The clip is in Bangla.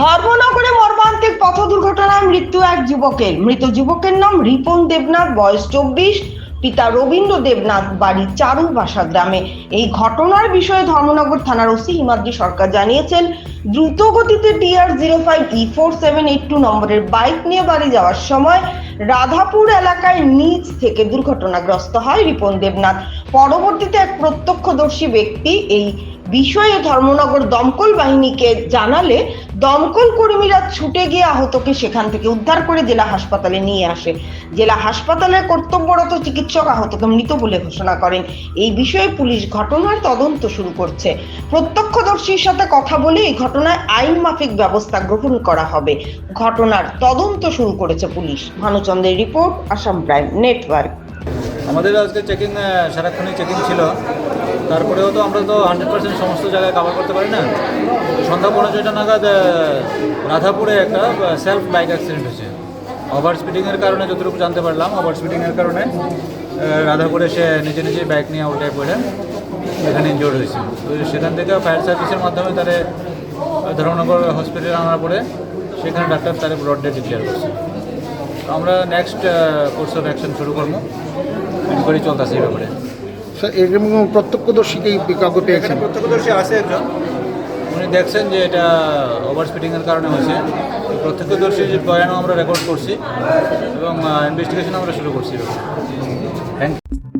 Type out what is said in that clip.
ধর্মনগরে মর্মান্তিক পথ দুর্ঘটনায় মৃত্যু এক যুবকের। মৃত যুবকের নাম রিপন দেবনাথ, বয়স চব্বিশ। পিতা রবীন্দ্র দেবনাথ, বাড়ি চারুবাসা গ্রামে। এই ঘটনার বিষয়ে ধর্মনগর থানার ওসি হিমাদ্রি সরকার জানিয়েছেন দ্রুত গতিতে TR zero five E four seven eight two নম্বরের বাইক নিয়ে বাড়ি যাওয়ার সময় রাধাপুর এলাকায় নিচ থেকে দুর্ঘটনাগ্রস্ত হয় রিপন দেবনাথ। পরবর্তীতে এক প্রত্যক্ষদর্শী ব্যক্তি এই বিষয়ে ধর্মনগর দমকল বাহিনীকে জানালে দমকল কর্মীরা ছুটে গিয়ে আহতকে সেখান থেকে উদ্ধার করে জেলা হাসপাতালে নিয়ে আসে। জেলা হাসপাতালের কর্তব্যরত চিকিৎসক আহতকে মৃত বলে ঘোষণা করেন। এই বিষয়ে পুলিশ ঘটনার তদন্ত শুরু করছে। প্রত্যক্ষদর্শীর সাথে কথা বলে এই ঘটনায় আইন মাফিক ব্যবস্থা গ্রহণ করা হবে। ঘটনার তদন্ত শুরু করেছে পুলিশ। ভানুচন্দ্রের রিপোর্ট, আসাম প্রাইম নেটওয়ার্ক। আমাদের আজকে চেকিং সারাক্ষণই চেকিং ছিল। তারপরেও তো আমরা তো হান্ড্রেড পার্সেন্ট সমস্ত জায়গায় কাভার করতে পারি না। সন্ধ্যা পনেরোটা নাগাদ রাধাপুরে একটা সেলফ বাইক অ্যাক্সিডেন্ট হয়েছে। ওভার স্পিডিংয়ের কারণে যতটুকু জানতে পারলাম ওভার স্পিডিংয়ের কারণে রাধাপুরে সে নিজে নিজে বাইক নিয়ে উল্টে পড়ে এখানে ইনজোর্ড হয়েছে। তো সেখান থেকে ফায়ার সার্ভিসের মাধ্যমে তারে, ধর্মনগর হসপিটালে আনার পরে সেখানে ডাক্তার তারে ব্লড ডেট ডিক্লেয়ার করছে। আমরা নেক্সট কোর্স অফ অ্যাকশন শুরু করব। ইনকোয়ারি চলতেছে এই ব্যাপারে। স্যার এরকম প্রত্যক্ষদর্শীকে কাউকে পেয়েছেন? প্রত্যক্ষদর্শী আছে একজন। উনি দেখছেন যে এটা ওভার স্পিডিংয়ের কারণে হয়েছে। প্রত্যক্ষদর্শী যে বয়ানও আমরা রেকর্ড করছি এবং ইনভেস্টিগেশন আমরা শুরু করছি। এবার।